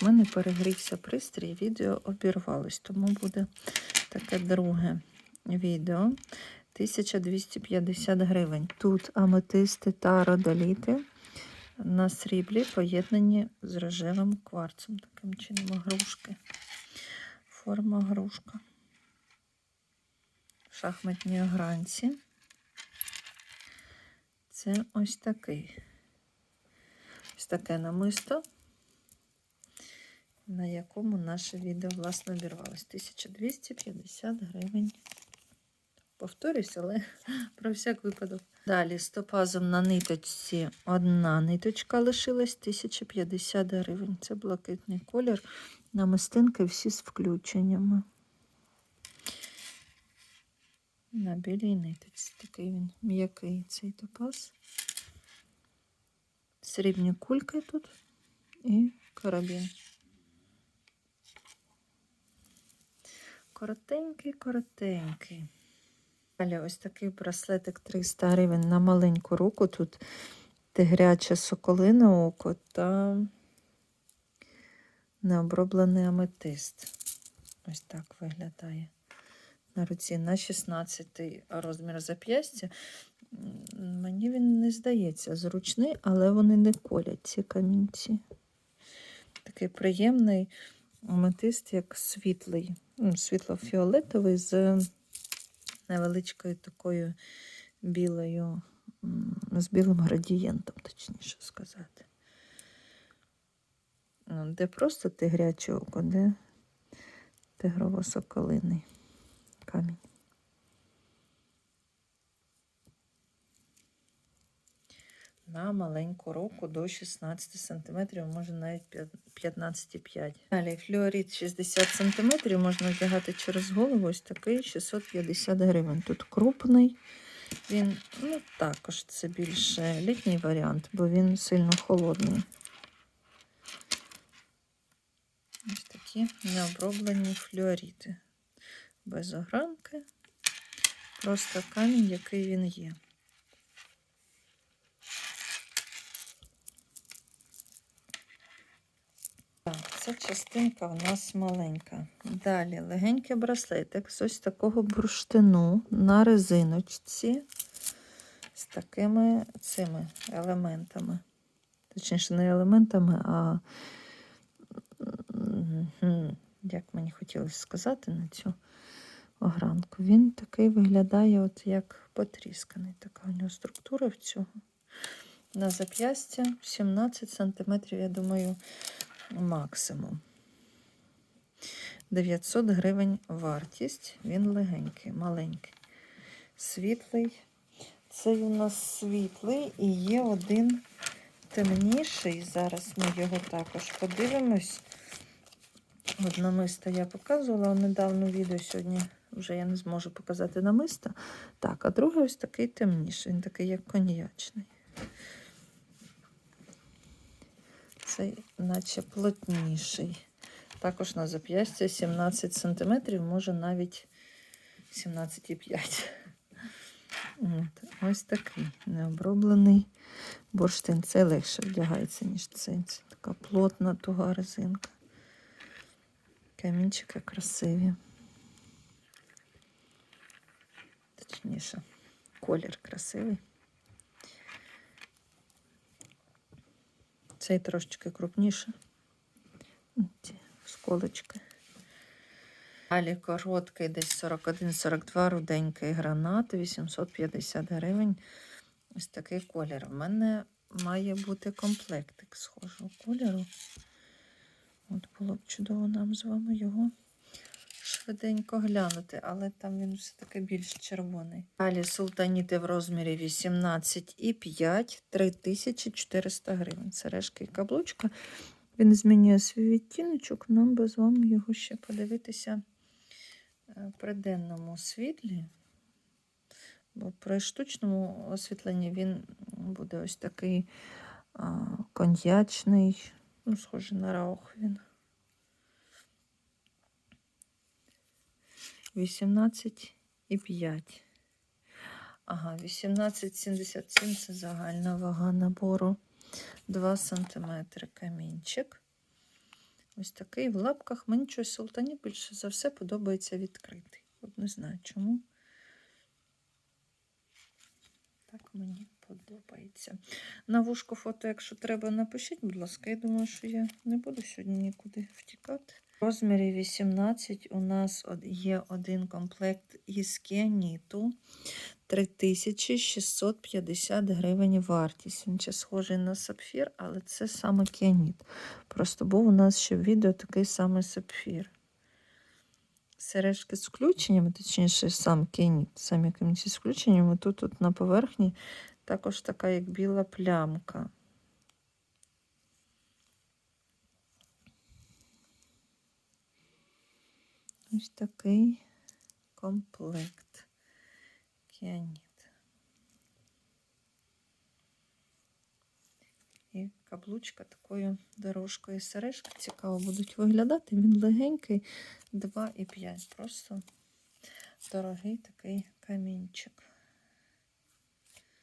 в мене перегрівся пристрій, відео обірвалось, тому буде таке друге відео. 1250 гривень. Тут аметисти та родоліти на сріблі поєднані з рожевим кварцем. Таким чином грушки. Форма грушка. В шахматній огранці. Це ось такий. Ось таке намисто, на якому наше відео, власне, обірвалось. 1250 гривень. Повторюсь, але про всяк випадок. Далі з топазом на ниточці одна ниточка лишилась 1050 гривень. Це блакитний колір. Намистинки всі з включеннями. На білій ниточці. Такий він м'який цей топаз. Срібні кульки тут і карабін. Коротенький, коротенький. Далі ось такий браслетик 300 гривень на маленьку руку. Тут тигряче соколине око та необроблений аметист. Ось так виглядає на руці на 16 розмір зап'ястя. Мені він не здається зручний, але вони не колять ці камінці. Такий приємний аметист, як світлий, світло-фіолетовий з невеличкою такою білою, з білим градієнтом, точніше сказати. Ну, Де просто тигряче око, де тигрово-соколиний камінь. На маленьку руку до 16 см, може навіть п'ят- 15,5. Далі флюорит 60 см, можна вдягати через голову, ось такий 650 гривень. Тут крупний. Він, ну, також це більше літній варіант, бо він сильно холодний. Ось такі необроблені флюоріти. Без огранки. Просто камінь, який він є. Так, ця частинка в нас маленька. Далі легенький браслетик з ось такого бурштину на резиночці з такими цими елементами. Точніше, не елементами, а як мені хотілося сказати на цю огранку. Він такий виглядає, от як потрісканий. Така у нього структура в цього. На зап'ястя 17 см, я думаю, максимум. 900 гривень вартість. Він легенький, маленький. Світлий. Цей у нас світлий і є один темніший. Зараз ми його також подивимось. От я показувала недавно відео. Сьогодні вже я не зможу показати намиста. Так, а другий ось такий темніший. Він такий, як коньячний. Цей наче плотніший. Також на зап'ястя 17 см, може навіть 17,5. Ось такий необроблений бурштин. Це легше вдягається, ніж цей. Це така плотна туга резинка. Камінчики красиві. Точніше, колір красивий. Цей трошечки крупніше. Ці сколочки. Далі короткий, десь 41-42, руденький гранат, 850 гривень. Ось такий колір. У мене має бути комплектик схожого кольору. От було б чудово нам з вами його швиденько глянути, але там він все-таки більш червоний. Далі султаніти в розмірі 18,5, 3400 гривень. Сережки і каблучка. Він змінює свій відтіночок. Нам би з вами його ще подивитися е, при денному світлі. Бо при штучному освітленні він буде ось такий коньячний, ну, схожий на раух він. 18,5. Ага, 18,77 це загальна вага набору. 2 см камінчик. Ось такий в лапках. Мені щось султані більше за все подобається відкритий. От не знаю чому. Так мені подобається. На вушку фото, якщо треба, напишіть, будь ласка. Я думаю, що я не буду сьогодні нікуди втікати. В розмірі 18 у нас є один комплект із кіаніту. 3650 гривень вартість. Він ще схожий на сапфір, але це саме кіаніт. Просто був у нас ще в відео такий самий сапфір. Сережки з включеннями, точніше, сам кіаніт, сам якимось з включеннями. Тут, тут на поверхні також така, як біла плямка. Ось такий комплект. Кіаніт. І каблучка такою дорожкою сережки цікаво будуть виглядати. Він легенький 2,5. Просто дорогий такий камінчик.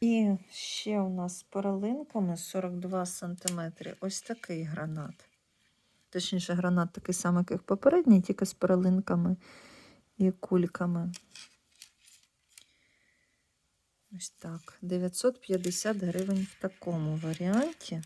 І ще у нас з перлинками 42 см. Ось такий гранат. Точніше, гранат такий самий, як попередній, тільки з перлинками і кульками. Ось так. 950 гривень в такому варіанті.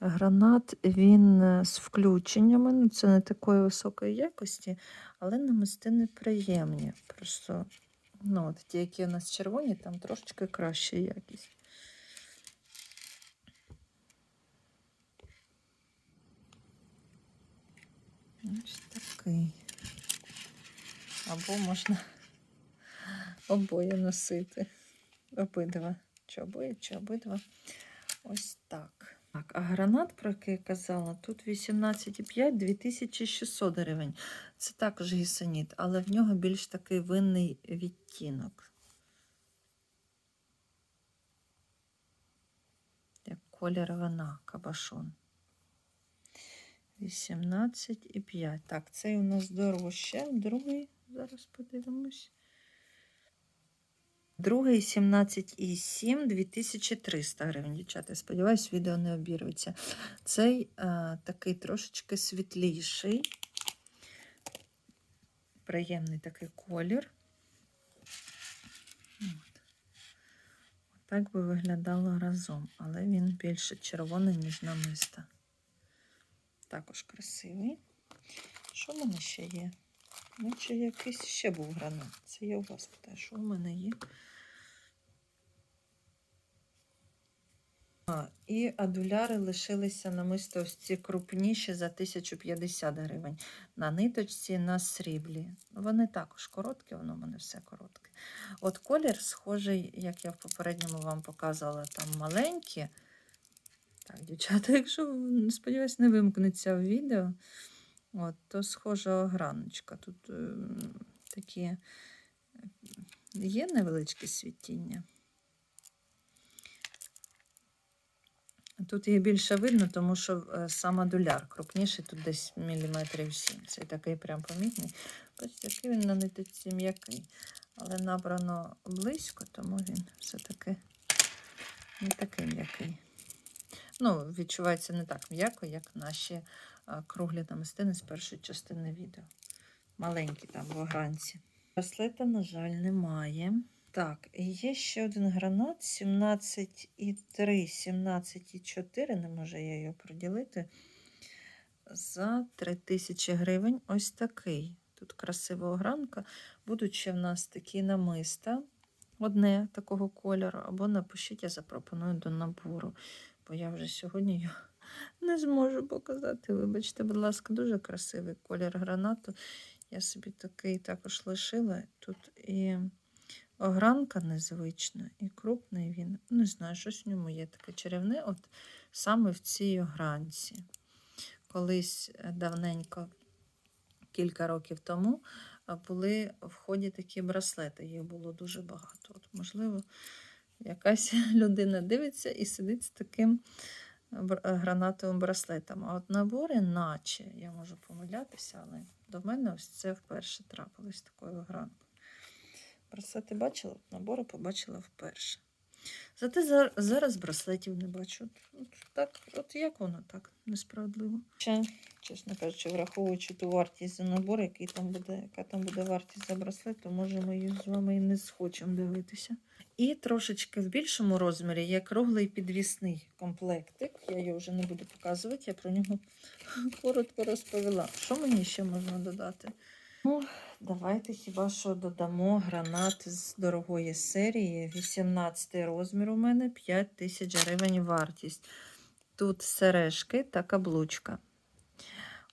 Гранат він е, з включеннями. Ну, це не такої високої якості, але намистини приємні. Просто ну, от ті, які у нас червоні, там трошечки краща якість. Ось такий. Або можна обоє носити. Обидва. Чи обоє, чи обидва. Ось так. Так, а гранат, про який я казала, тут 18,5 2600 гривень. Це також гісеніт, але в нього більш такий винний відтінок. Як колір вина, кабашон. 18,5. Так, цей у нас дорожче. Другий, зараз подивимось. Другий 17,7 2300 гривень. Дівчата, я сподіваюся, відео не обірветься. Цей а, такий трошечки світліший. Приємний такий колір. От. Так би виглядало разом, але він більше червоний, ніж намиста. Також красивий. Що в мене ще є? Наче якийсь ще був гранат. Це я у вас питаю, що в мене є? А, і адуляри лишилися намисто ось крупніші за 1050 гривень. На ниточці на сріблі. Вони також короткі, воно в мене все коротке. От колір схожий, як я в попередньому вам показувала, там маленькі. Так, дівчата, якщо сподіваюсь, не вимкнеться в відео, от, то схожа граночка. Тут е, такі е, є невеличке світіння. Тут її більше видно, тому що е, сам адуляр крупніший, тут десь міліметрів 7. Це такий прям помітний. Ось який він на ниточці м'який. Але набрано близько, тому він все-таки не такий м'який. Ну, відчувається не так м'яко, як наші круглі намистини з першої частини відео. Маленькі там в огранці. Браслета, на жаль, немає. Так, і є ще один гранат 17,3, 17,4, не можу я його приділити. За 3000 гривень. Ось такий. Тут красива огранка. Будуть ще в нас такі намиста. Одне такого кольору, або напишіть, я запропоную до набору, бо я вже сьогодні його не зможу показати. Вибачте, будь ласка, дуже красивий колір гранату. Я собі такий також лишила. Тут і огранка незвична, і крупний він. Не знаю, щось в ньому є таке чарівне, от саме в цій огранці. Колись е, давненько, кілька років тому, були в ході такі браслети. Їх було дуже багато. От, можливо, якась людина дивиться і сидить з таким е, гранатовим браслетом. А от набори, наче, я можу помилятися, але до мене ось це вперше трапилось такою гранкою. Браслети бачила, набори побачила вперше. Зате зараз браслетів не бачу. От, так, от як воно так несправедливо. Ще, чесно кажучи, враховуючи ту вартість за набор, який там буде, яка там буде вартість за браслет, то може ми її з вами і не схочемо дивитися. І трошечки в більшому розмірі є круглий підвісний комплектик. Я його вже не буду показувати, я про нього коротко розповіла. Що мені ще можна додати? Ну, давайте хіба що додамо гранат з дорогої серії. 18 розмір у мене 5 тисяч гривень вартість. Тут сережки та каблучка.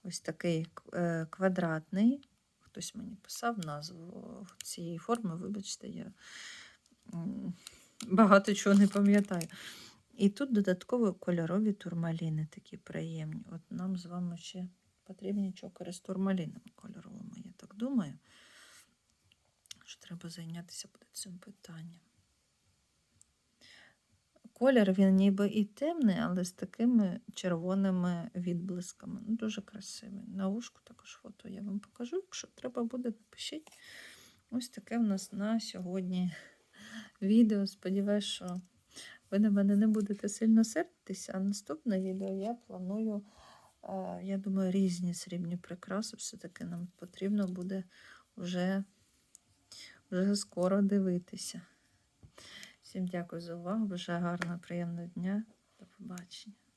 Ось такий е, квадратний. Хтось мені писав назву цієї форми, вибачте, я багато чого не пам'ятаю. І тут додатково кольорові турмаліни такі приємні. От нам з вами ще потрібні чокери з турмалінами кольоровими, я так думаю. Що треба зайнятися буде цим питанням. Колір він ніби і темний, але з такими червоними відблисками. Ну, дуже красивий. На ушку також фото я вам покажу. Якщо треба буде, напишіть. Ось таке в нас на сьогодні відео. Сподіваюсь, що ви на мене не будете сильно сердитися, а наступне відео я планую, е, я думаю, різні срібні прикраси. Все-таки нам потрібно буде вже, вже скоро дивитися. Всім дякую за увагу. Бажаю гарного, приємного дня. До побачення.